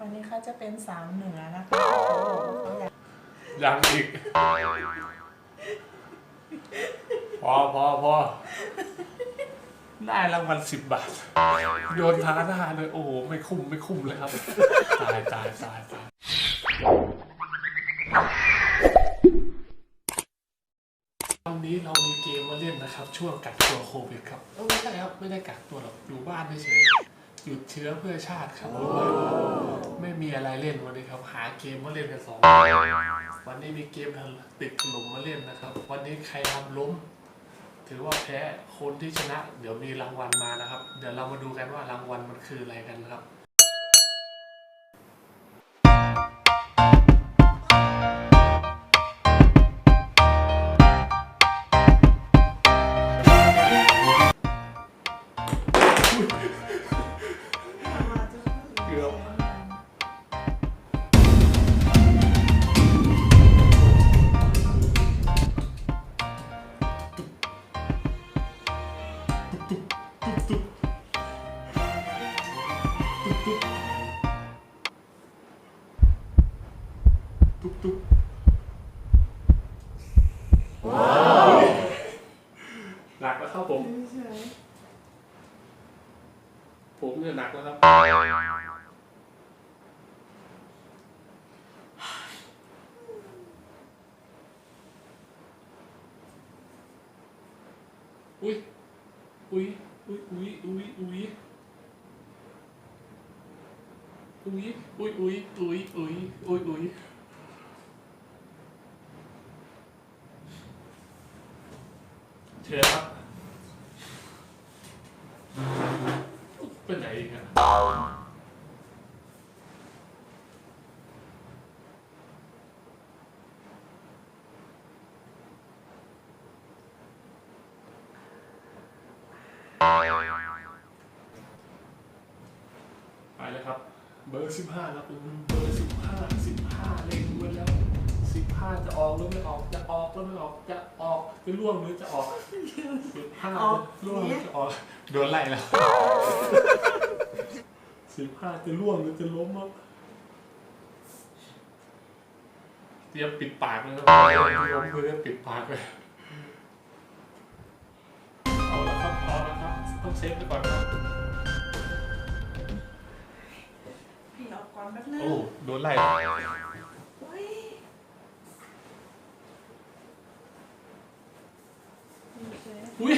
วันนี้เขาจะเป็นสาวเหนือนะคะเขาบอกว่าเขาอยากยังอีก พอพอพอได้รางวัลสิบบาท โยนท้าหน้าเลย โอ้โห ไม่คุ้มไม่คุ้มเลยครับ ตายตายตายตายวันนี้เรามีเกมมาเล่นนะครับ ช่วงกักตัวโควิดครับเออไม่ใช่ครับ ไม่ได้กักตัวหรอก อยู่บ้านเฉยๆ หยุดเชื้อเพื่อชาติครับ ไม่มีอะไรเล่นวันนี้ครับ หาเกมมาเล่นกันสองวันนี้มีเกมติดขนมมาเล่นนะครับ วันนี้ใครทำล้ม ถือว่าแพ้คนที่ชนะ เดี๋ยวมีรางวัลมานะครับ เดี๋ยวเรามาดูกันว่ารางวัลมันคืออะไรกันนะครับเผมเฉยผมเนี่ยหนักแล้วครับ อุ้ย อุ้ย อุ้ย อุ้ย อุ้ย อุ้ย อุ้ย อุ้ย อุ้ย อุ้ย อุ้ย อุ้ย อุ้ยเชิญครับ เป็นไหนอีกอะไปเลยครับ เบอร์สิบห้าครับเบอร์สิบห้าสิบห้าเล็งไว้แล้วสิบห้าจะออกหรือไม่ออกจะออกหรือไม่ออกจะ ออกจะร่วงหรือจะออกสิบห้าจะร่วงหรือจะออกโดนไล่แล้วสิบห้าจะร่วงหรือจะล้มอะเตรียมปิดปากเลยครับล้มเพื่อปิดปากเลยเอาละครับเอาละครับต้องเซฟไปก่อนครับพี่ออกก่อนแป๊บนึงโอ้โดนไล่ โอ้ยเฉย อุ้ย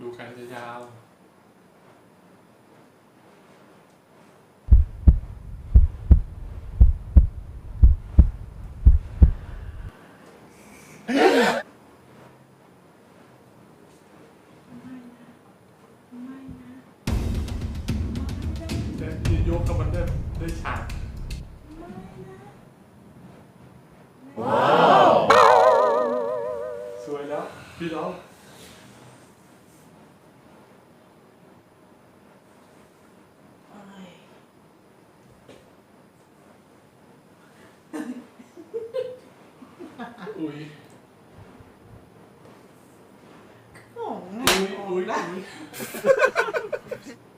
ดูกันจะยาวไม่นะจะยกกับมันได้ได้ฉาก Bye.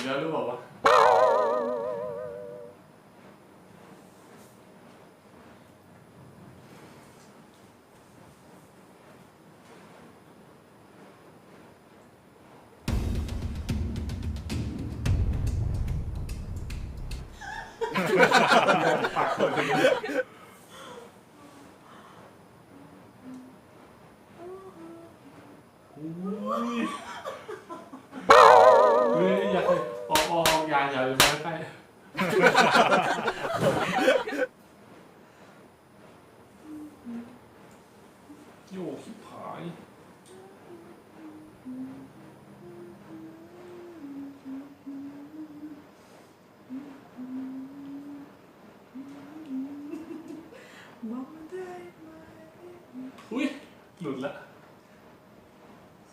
กแล้วหรือเปล่าวะปากเปิดเลยอุ้ย เราจะมาใกล้โยกชิายบอกได้ไหมอุ้ยหลุดละ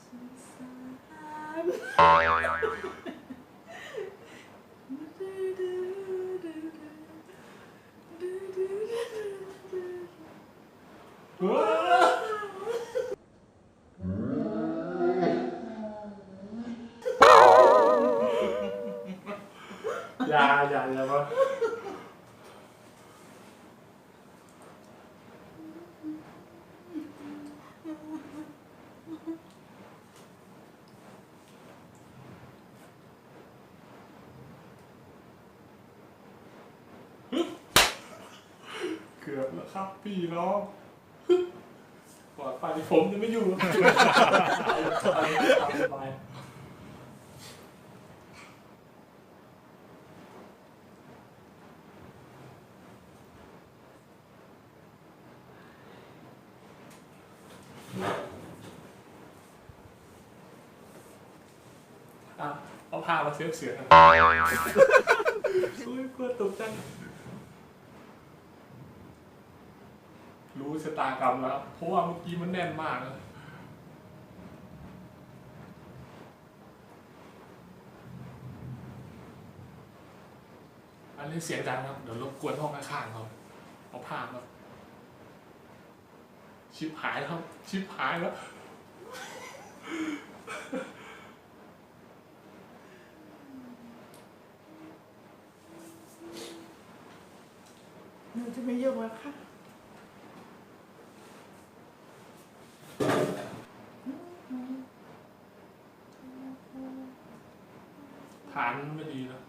สงสาร Bye. อย่าอย่าอย่ามาเกือบแล้วครับพี่น้อง อดภัยผมจะไม่อยู่เอาผ้ามาเซฟเสือโอ้ยกลัวตกใจ ชะตากรรมแล้ว เพราะว่าเมื่อกี้มันแน่นมากเลยอันนี้เสียงดังครับ เดี๋ยวรบกวนห้องข้างๆเขาเอาผ้ามาชิบหายแล้วครับ ชิบหายแล้ว หนูจะไม่ยุ่งแล้วค่ะ ฐานไม่ดีแล้ว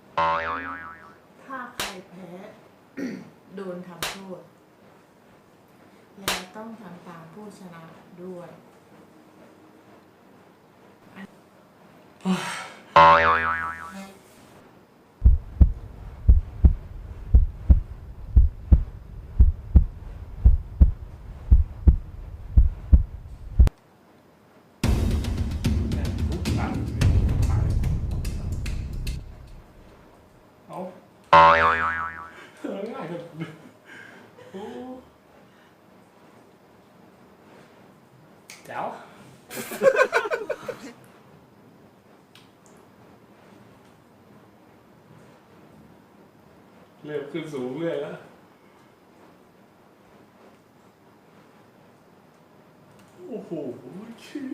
ถ้าใคร แพ้ โดนทำโทษ แล้วต้องทำตามผู้ชนะด้วยเนี่ยทุกฐานฐานเอาเออง่ายจังโอ้แจ๋วเริ่มขึ้นสูงเรื่อยแล้วโอ้โหชื่อ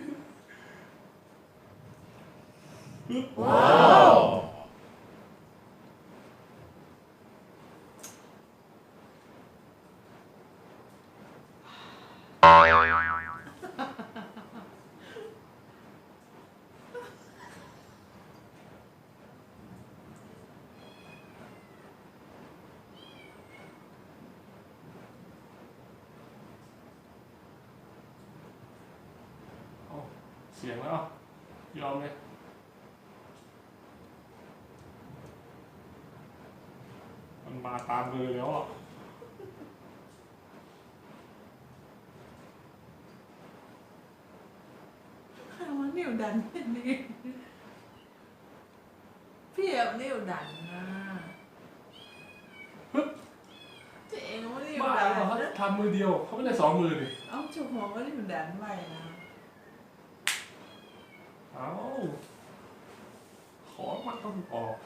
เอาเสียงแล้ว ยอมเลยมันมาตามเลยแล้วอะข้าว่านิ้วดันนี่พี่เอานิ้วดันนะเจ๊เองว่านิ้วบ้าดันเหรอเขานะทำมือเดียวเขาไม่ได้สองมือดิเอาจุกหัวว่านิ้วดันไว้นะ เอาขอมันต้องออก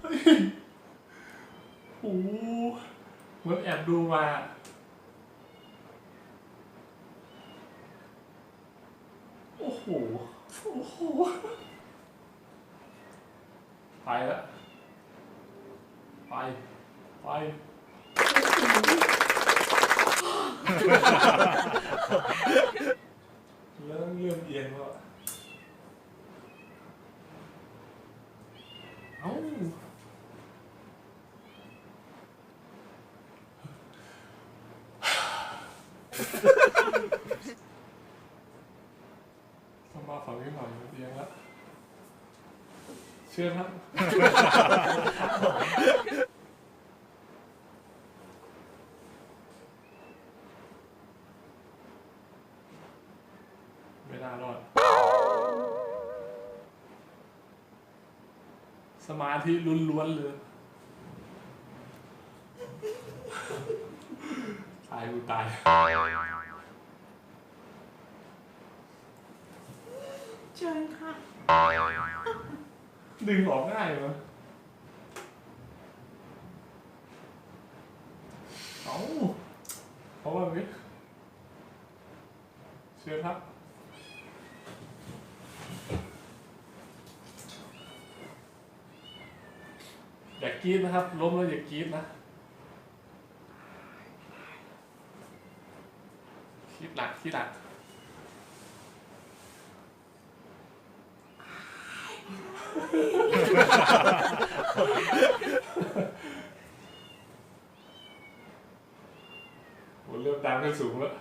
เฮ้ยโอ้โหเหมือนแอบดูมา โอ้โห โอ้โห ไปแล้วไป ไปเริ่มเริ่มเอียงแล้วอะเอ้า เชื่อครับ เวลารอด สมาธิล้วนๆเลยตายกูตาย เชิญค่ะ ดึงออกง่ายเหรอเอาเพราะว่านี้เชิญครับอย่ากรีดนะครับ ล้มแล้วอย่ากรีดนะคิดหนักคิดหนัก โหเริ่มดังขึ้นสูงแล้ว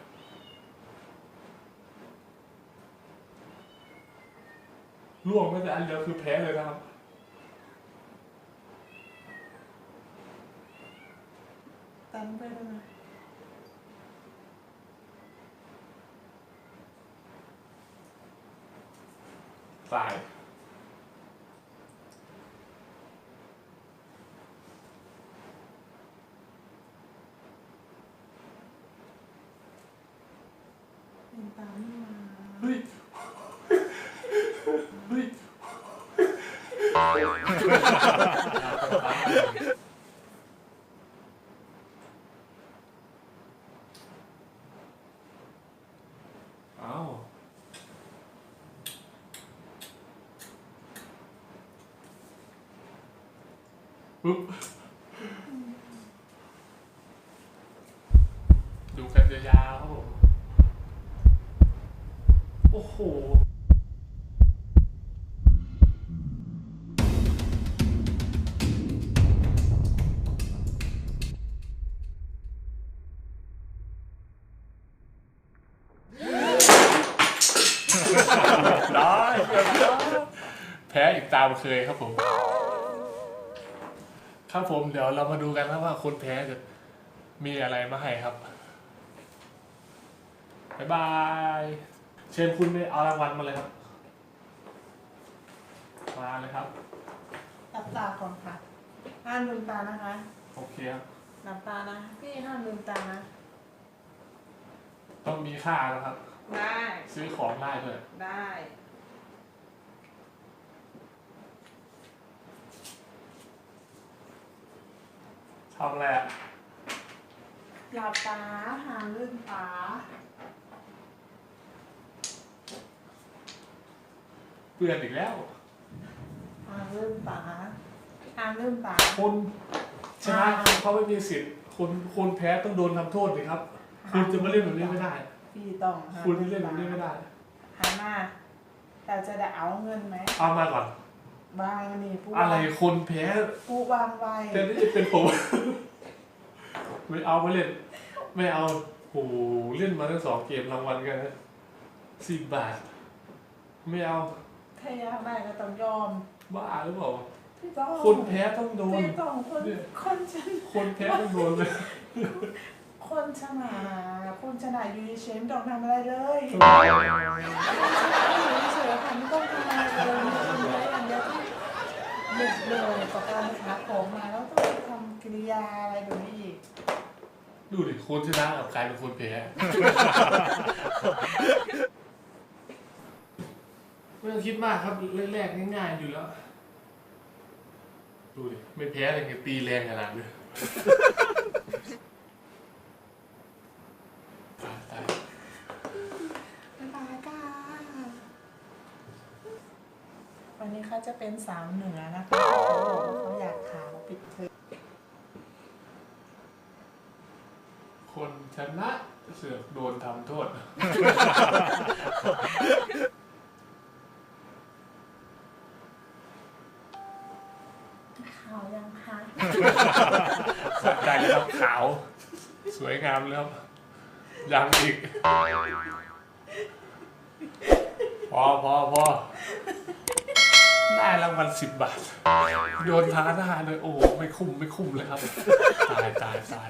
ล่วงไม่แต่อันเดียวคือแพ้เลยนะครับตันไปแล้วนะตาย เป็นตามนี่มา เฮ้ย เฮ้ย เอ้าามเคยครับผม ครับผมเดี๋ยวเรามาดูกันครับว่าคนแพ้จะมีอะไรมาให้ครับบ๊ายบาย เชิญคุณไปเอารางวัลมาเลยครับ มาเลยครับ หลับตาก่อนค่ะ ห้ามลืมตานะคะ โอเคครับ หลับตานะ พี่ห้ามลืมตานะ ต้องมีค่านะครับ ได้ ซื้อของได้ด้วย ได้ ทำอะไรอะหลับตาห้ามลืมตาเปื่อนอีกแล้วห้ามลืมตาห้ามลืมตาคนชนะเขาไม่มีสิทธิ์คนคนแพ้ต้องโดนทำโทษเลยครับ คุณจะมาเล่นแบบนี้ไม่ได้ พี่ต้องห้ามคุณเล่นแบบนี้ไม่ได้หันมาแต่จะได้เอาเงินไหมเอามาก่อน วางนี่ผู้อะไรคนแพ้ผู้วางไว้แต่นี่จะเป็นผม ไม่เอาไม่เล่น ไม่เอาโหเล่นมาทั้งสองเกมรางวัลกันนะสิบบาท ไม่เอาถ้าอยากได้ก็ต้องยอมบ้าหรือเปล่าพี่ต้องคนแพ้ต้องโดน พี่ต้องคนเนี่ยคนชนะคนแพ้ต้องโดนเลยคนชนะคนชนะอยู่เฉยๆไม่ต้องทำอะไรเลยอยู่เฉยๆค่ะไม่ต้องทำอะไรเลย หยุดเลยกับการหาของมาแล้วต้องไปทำกิริยาอะไรแบบนี้อีกดูดิคนชนะกับกลายเป็นคนแพ้ไม่ต้องคิดมากครับแรกๆง่ายๆอยู่แล้ว ดูดิไม่แพ้เลยไงตีแรงขนาดนี้ตายตาย บ๊ายบายค่ะวันนี้ เขาจะเป็นสาวเหนือนะคะเขาบอกว่าเขาอยากขาวปิดเทอมคนชนะเสือกโดนทำโทษ ขาวยังคะสะใจครับขาว สวยงามเลยครับยังอีก พอพอพอ ได้รางวัลสิบบาท โยนท้าหน้าเลยโอ้ไม่คุ้มไม่คุ้มเลยครับ ตายตายตาย